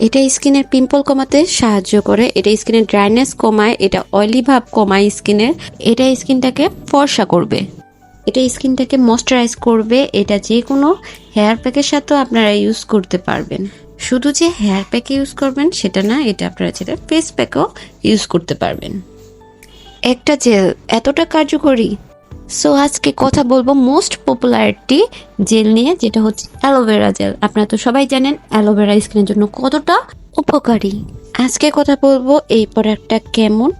এটা স্কিনের পিম্পল কমাতে সাহায্য করে, এটা স্কিনের ড্রাইনেস কমায়, এটা অয়েলি ভাব কমায় স্কিনের, এটা স্কিনটাকে ফর্সা করবে। এটা স্কিনটাকে ময়শ্চারাইজ করবে, এটা যে কোনো হেয়ার প্যাকের সাথেও আপনারা ইউজ করতে পারবেন। শুধু যে হেয়ার প্যাকে ইউজ করবেন, সেটা না, এটা আপনারা যেটা ফেস প্যাকেও ইউজ করতে পারবেন। একটা জেল এতটা কার্যকরী সো আজকে কথা বলব মোস্ট পপুলারিটি জেল নিয়ে, যেটা হচ্ছে অ্যালোভেরা জেল আপনারা তো সবাই জানেন অ্যালোভেরা স্কিনের জন্য কতটা উপকারী। আজকে কথা বলব এই প্রোডাক্টটা কেমন,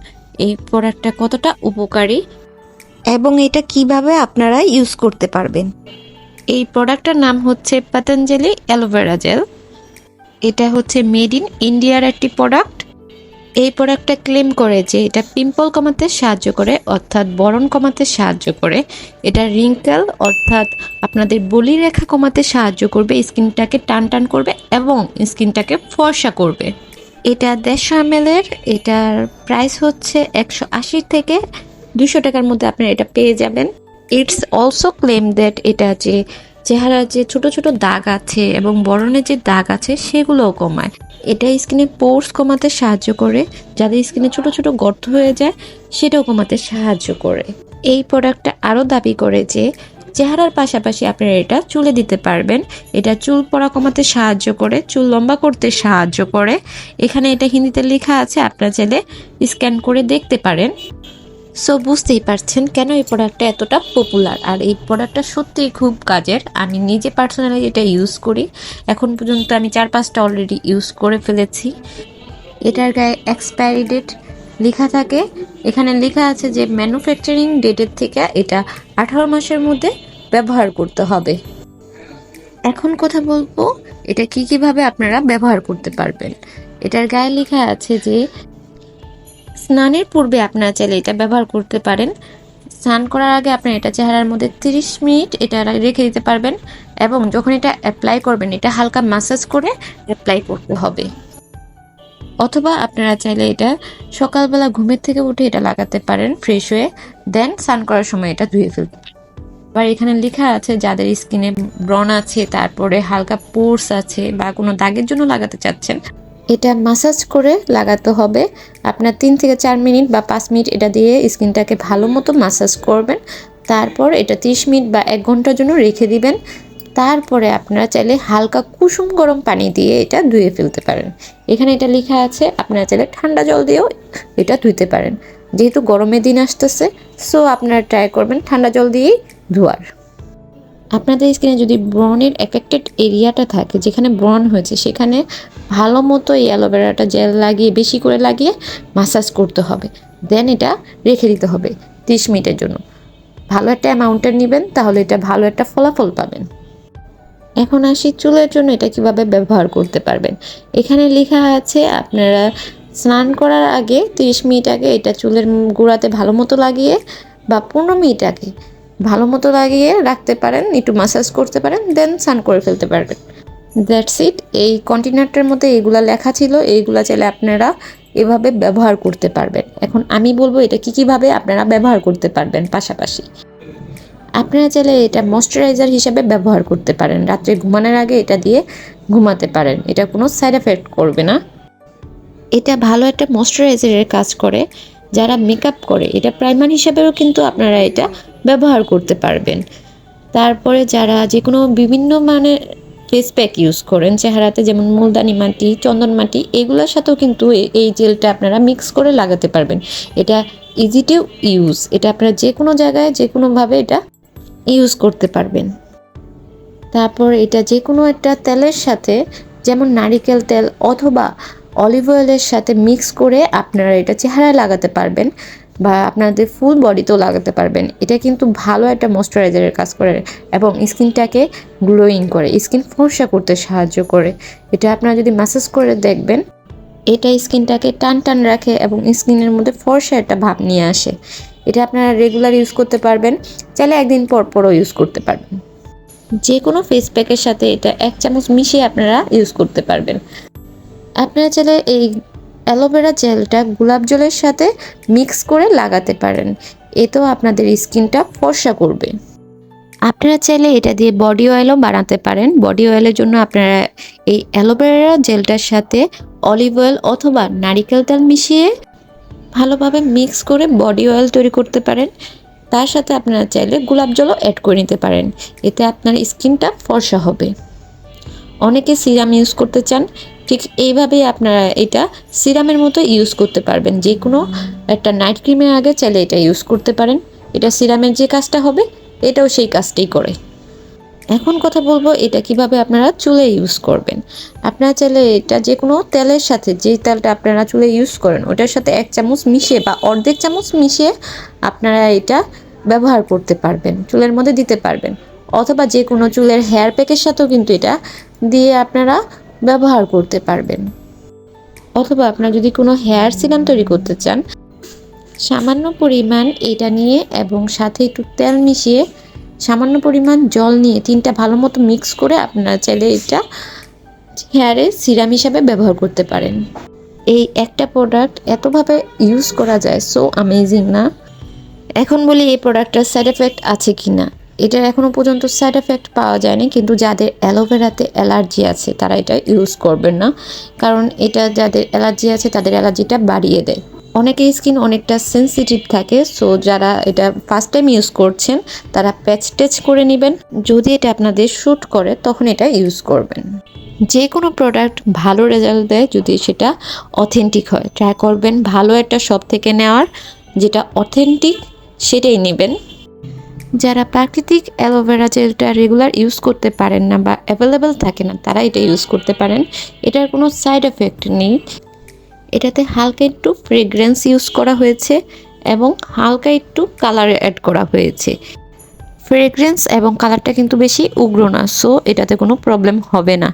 এই প্রোডাক্টটা কতটা উপকারী, এবং এটা কীভাবে আপনারা ইউজ করতে পারবেন। এই প্রোডাক্টটার নাম হচ্ছে পতঞ্জলি অ্যালোভেরা জেল এটা হচ্ছে মেড ইন ইন্ডিয়ার একটি প্রোডাক্ট এই প্রোডাক্টটা ক্লেম করে যে এটা পিম্পল কমাতে সাহায্য করে, অর্থাৎ বরণ কমাতে সাহায্য করে। এটা রিঙ্কেল, অর্থাৎ আপনাদের বলি রেখা কমাতে সাহায্য করবে, স্কিনটাকে টান টান করবে এবং স্কিনটাকে ফর্সা করবে। এটা দেড়শো এম এটার প্রাইস হচ্ছে একশো আশি থেকে দুশো টাকার মধ্যে আপনারা এটা পেয়ে যাবেন। ইটস অলসো ক্লেম দ্যাট এটা যে চেহারার যে ছোট ছোট দাগ আছে এবং বরণের যে দাগ আছে সেগুলোও কমায়। এটা স্কিনে পোর্স কমাতে সাহায্য করে, যাদের স্কিনে ছোট ছোট গর্ত হয়ে যায়, সেটাও কমাতে সাহায্য করে। এই প্রোডাক্টটা আরও দাবি করে যে, চেহারার পাশাপাশি আপনারা এটা চুলে দিতে পারবেন। এটা চুল পড়া কমাতে সাহায্য করে, চুল লম্বা করতে সাহায্য করে। এখানে এটা হিন্দিতে লেখা আছে, আপনারা চাইলে স্ক্যান করে দেখতে পারেন। সো বুঝতেই পারছেন কেন এই প্রোডাক্টটা এতটা পপুলার আর এই প্রোডাক্টটা সত্যিই খুব কাজের। আমি নিজে পার্সোনালি এটা ইউজ করি। এখন পর্যন্ত আমি চার পাঁচটা অলরেডি ইউজ করে ফেলেছি। এটার গায়ে এক্সপায়ারি ডেট লেখা থাকে। এখানে লেখা আছে যে ম্যানুফ্যাকচারিং ডেটের থেকে এটা আঠারো মাসের মধ্যে ব্যবহার করতে হবে। এখন কথা বলব, এটা কি কীভাবে আপনারা ব্যবহার করতে পারবেন? এটার গায়ে লেখা আছে যে স্নানের পূর্বে আপনারা চাইলে এটা ব্যবহার করতে পারেন। স্নান করার আগে আপনার এটা চেহারার মধ্যে তিরিশ মিনিট এটা রেখে দিতে পারবেন এবং যখন এটা অ্যাপ্লাই করবেন, এটা হালকা মাসাজ করে অ্যাপ্লাই করতে হবে। অথবা আপনারা চাইলে এটা সকালবেলা ঘুমের থেকে উঠে এটা লাগাতে পারেন ফ্রেশ হয়ে। দেন স্নান করার সময় এটা ধুয়ে ফেলতে আবার এখানে লেখা আছে, যাদের স্কিনে ব্রণ আছে, তারপরে হালকা পোর্স আছে বা কোনো দাগের জন্য লাগাতে চাচ্ছেন এটা মাসাজ করে লাগাতে হবে। আপনার তিন থেকে চার মিনিট বা পাঁচ মিনিট এটা দিয়ে স্কিনটাকে ভালো মতো মাসাজ করবেন। তারপর এটা তিরিশ মিনিট বা এক ঘণ্টার জন্য রেখে দিবেন। তারপরে আপনারা চাইলে হালকা কুসুম গরম পানি দিয়ে এটা ধুয়ে ফেলতে পারেন। এখানে এটা লেখা আছে, আপনারা চাইলে ঠান্ডা জল দিয়েও এটা ধুইতে পারেন। যেহেতু গরমের দিন আসতেছে সো আপনারা ট্রাই করবেন ঠান্ডা জল দিয়েই ধোয়ার। আপনাদের স্কিনে যদি ব্রনের এফেক্টেড এরিয়াটা থাকে, যেখানে ব্রন হয়েছে, সেখানে ভালো মতো এই অ্যালোভেরাটা জেল লাগিয়ে, বেশি করে লাগিয়ে মাসাজ করতে হবে। দেন এটা রেখে দিতে হবে তিরিশ মিনিটের জন্য। ভালো একটা অ্যামাউন্টের নেবেন, তাহলে এটা ভালো একটা ফলাফল পাবেন। এখন আসি চুলের জন্য, এটা কীভাবে ব্যবহার করতে পারবেন। এখানে লেখা আছে, আপনারা স্নান করার আগে তিরিশ মিনিট আগে এটা চুলের গোড়াতে ভালো মতো লাগিয়ে বা পনেরো মিনিট আগে ভালো মতো লাগিয়ে রাখতে পারেন, একটু মাসাজ করতে পারেন দেন স্নান করে ফেলতে পারবেন। দ্যাটস ইট এই কন্টেনারটার মধ্যে এগুলা লেখা ছিল, এইগুলা চাইলে আপনারা এভাবে ব্যবহার করতে পারবেন। এখন আমি বলব এটা কী কীভাবে আপনারা ব্যবহার করতে পারবেন পাশাপাশি। আপনারা চাইলে এটা ময়শ্চারাইজার হিসাবে ব্যবহার করতে পারেন। রাত্রে ঘুমানোর আগে এটা দিয়ে ঘুমাতে পারেন। এটা কোনো সাইড এফেক্ট করবে না। এটা ভালো একটা ময়শ্চারাইজারের কাজ করে। যারা মেকআপ করে, এটা প্রাইমার হিসাবেও কিন্তু আপনারা এটা ব্যবহার করতে পারবেন। তারপরে যারা যে কোনো বিভিন্ন মানের ফেস প্যাক ইউজ করেন, চেহারাতে যেমন মুলদানি মাটি, চন্দন মাটি, এগুলোর সাথেও কিন্তু এই জেলটা আপনারা মিক্স করে লাগাতে পারবেন। এটা ইজি টু ইউজ এটা আপনারা যে কোনো জায়গায় যে কোনোভাবে এটা ইউজ করতে পারবেন। তারপর এটা যে কোনো একটা তেলের সাথে, যেমন নারিকেল তেল অথবা অলিভ অয়েলের সাথে মিক্স করে আপনারা এটা চেহারায় লাগাতে পারবেন। বা আপনাদের ফুল বডিতেও লাগাতে পারবেন। এটা কিন্তু ভালো একটা ময়শ্চারাইজারের কাজ করে এবং স্কিনটাকে গ্লোয়িং করে স্কিন ফর্সা করতে সাহায্য করে। এটা আপনারা যদি ম্যাসাজ করে দেখবেন, এটা স্কিনটাকে টান টান রাখে এবং স্কিনের মধ্যে ফর্সা একটা ভাব নিয়ে আসে। এটা আপনারা রেগুলার ইউজ করতে পারবেন, চাইলে একদিন পর পরও ইউজ করতে পারবেন। যে কোনো ফেস প্যাকের সাথে এটা এক চামচ মিশিয়ে আপনারা ইউজ করতে পারবেন। আপনারা চাইলে এই অ্যালোভেরা জেলটা গোলাপ জলের সাথে মিক্স করে লাগাতে পারেন। এতেও আপনাদের স্কিনটা ফর্সা করবে। আপনারা চাইলে এটা দিয়ে বডি অয়েলও বানাতে পারেন। বডি অয়েলের জন্য আপনারা এই অ্যালোভেরা জেলটার সাথে অলিভ অয়েল অথবা নারিকেল তেল মিশিয়ে ভালোভাবে মিক্স করে বডি অয়েল তৈরি করতে পারেন। তার সাথে আপনারা চাইলে গোলাপ জলও অ্যাড করে নিতে পারেন। এতে আপনার স্কিনটা ফর্সা হবে। অনেকে সিরাম ইউজ করতে চান। ঠিক এইভাবেই আপনারা এটা সিরামের মতো ইউজ করতে পারবেন। যে কোনো একটা নাইট ক্রিমের আগে চাইলে এটা ইউজ করতে পারেন। এটা সিরামের যে কাজটা হবে, এটাও সেই কাজটাই করে। এখন কথা বলব এটা কীভাবে আপনারা চুলে ইউজ করবেন। আপনারা চাইলে এটা যে কোনো তেলের সাথে, যে তেলটা আপনারা চুলে ইউজ করেন, ওটার সাথে এক চামচ মিশিয়ে বা অর্ধেক চামচ মিশিয়ে আপনারা এটা ব্যবহার করতে পারবেন, চুলের মধ্যে দিতে পারবেন। অথবা যে কোনো চুলের হেয়ার প্যাকের সাথেও কিন্তু এটা দিয়ে আপনারা ব্যবহার করতে পারবেন। অথবা আপনার যদি কোনো হেয়ার সিরাম তৈরি করতে চান, সামান্য পরিমাণ এটা নিয়ে এবং সাথে একটু তেল মিশিয়ে সামান্য পরিমাণ জল নিয়ে তিনটা ভালো মতো মিক্স করে আপনারা চাইলে এটা হেয়ারে সিরাম হিসাবে ব্যবহার করতে পারেন। এই একটা প্রোডাক্ট এতভাবে ইউজ করা যায় সো অ্যামেজিং না? এখন বলি এই প্রোডাক্টটার সাইড এফেক্ট আছে কি না এটার এখনও পর্যন্ত সাইড এফেক্ট পাওয়া যায়নি, কিন্তু যাদের অ্যালোভেরাতে অ্যালার্জি আছে, তারা এটা ইউজ করবেন না। কারণ এটা যাদের অ্যালার্জি আছে, তাদের অ্যালার্জিটা বাড়িয়ে দেয়। অনেকের স্কিন অনেকটা সেন্সিটিভ থাকে সো যারা এটা ফার্স্ট টাইম ইউজ করছেন, তারা প্যাচ টেচ করে নেবেন। যদি এটা আপনাদের শ্যুট করে, তখন এটা ইউজ করবেন। যে কোনো প্রোডাক্ট ভালো রেজাল্ট দেয় যদি সেটা অথেন্টিক হয়। ট্রাই করবেন, ভালো একটা শপ থেকে নেওয়ার, যেটা অথেন্টিক সেটাই নেবেন। যারা প্রাকৃতিক অ্যালোভেরা জেলটা রেগুলার ইউজ করতে পারেন না বা অ্যাভেলেবেল থাকে না, তারা এটা ইউজ করতে পারেন। এটার কোনো সাইড এফেক্ট নেই। এটাতে হালকা একটু ফ্রেগ্রেন্স ইউজ করা হয়েছে এবং হালকা একটু কালার অ্যাড করা হয়েছে। ফ্রেগ্রেন্স এবং কালারটা কিন্তু বেশি উগ্র না, সো এটাতে কোনো প্রবলেম হবে না।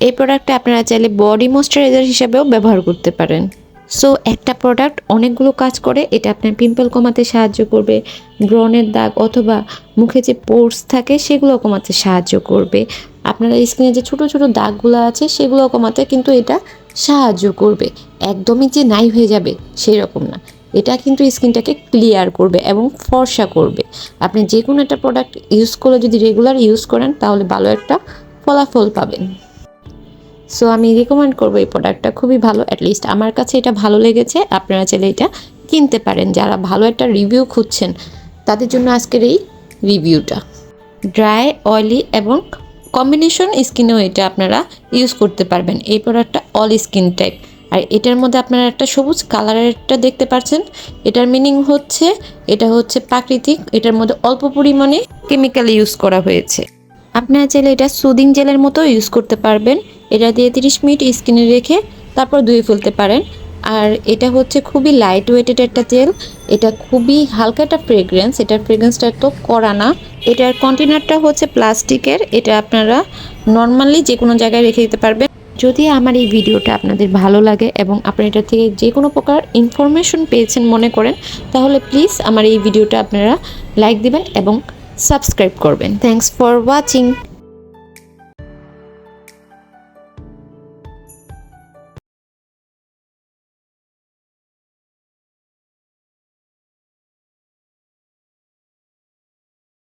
এই প্রোডাক্টটা আপনারা চাইলে বডি ময়শ্চারাইজার হিসাবেও ব্যবহার করতে পারেন। সো একটা প্রোডাক্ট অনেকগুলো কাজ করে, এটা আপনার পিম্পল কমাতে সাহায্য করবে ব্রণের দাগ অথবা মুখে যে পোর্স থাকে সেগুলো কমাতে সাহায্য করবে। আপনার স্কিনে যে ছোট ছোট দাগগুলো আছে সেগুলো কমাতে কিন্তু এটা সাহায্য করবে। একদমই যে নাই হয়ে যাবে সেই রকম না। এটা কিন্তু স্কিনটাকে ক্লিয়ার করবে এবং ফর্সা করবে। আপনি যে কোনো একটা প্রোডাক্ট ইউজ করে যদি রেগুলার ইউজ করেন, তাহলে ভালো একটা ফলাফল পাবেন। সো আমি রিকমেন্ড করব এই প্রোডাক্টটা খুবই ভালো অ্যাটলিস্ট আমার কাছে এটা ভালো লেগেছে, আপনারা চাইলে এটা কিনতে পারেন। যারা ভালো একটা রিভিউ খুঁজছেন, তাদের জন্য আজকের এই রিভিউটা ড্রাই অয়েলি এবং কম্বিনেশন স্কিনেও এটা আপনারা ইউজ করতে পারবেন। এই প্রোডাক্টটা অল স্কিন টাইপ আর এটার মধ্যে আপনারা একটা সবুজ কালারেরটা দেখতে পাচ্ছেন। এটার মিনিং হচ্ছে, এটা হচ্ছে প্রাকৃতিক, এটার মধ্যে অল্প পরিমাণে কেমিক্যাল ইউজ করা হয়েছে। আপনারা চাইলে এটা সুদিং জেলের মতো ইউজ করতে পারবেন। এটা দিয়ে তিরিশ মিনিট স্কিনে রেখে তারপর ধুয়ে ফেলতে পারেন। আর এটা হচ্ছে খুবই লাইট ওয়েটেড একটা জেল এটা খুবই হালকা একটা ফ্রেগ্রেন্স এটার ফ্রেগ্রেন্সটা তো করা না। এটার কন্টেনারটা হচ্ছে প্লাস্টিকের এটা আপনারা নর্মালি যে কোনো জায়গায় রেখে দিতে পারবেন। যদি আমার এই ভিডিওটা আপনাদের ভালো লাগে এবং আপনি এটা থেকে যে কোনো প্রকার ইনফরমেশন পেয়েছেন মনে করেন, তাহলে প্লিজ আমার এই ভিডিওটা আপনারা লাইক দিবেন এবং সাবস্ক্রাইব করবেন। Thanks for watching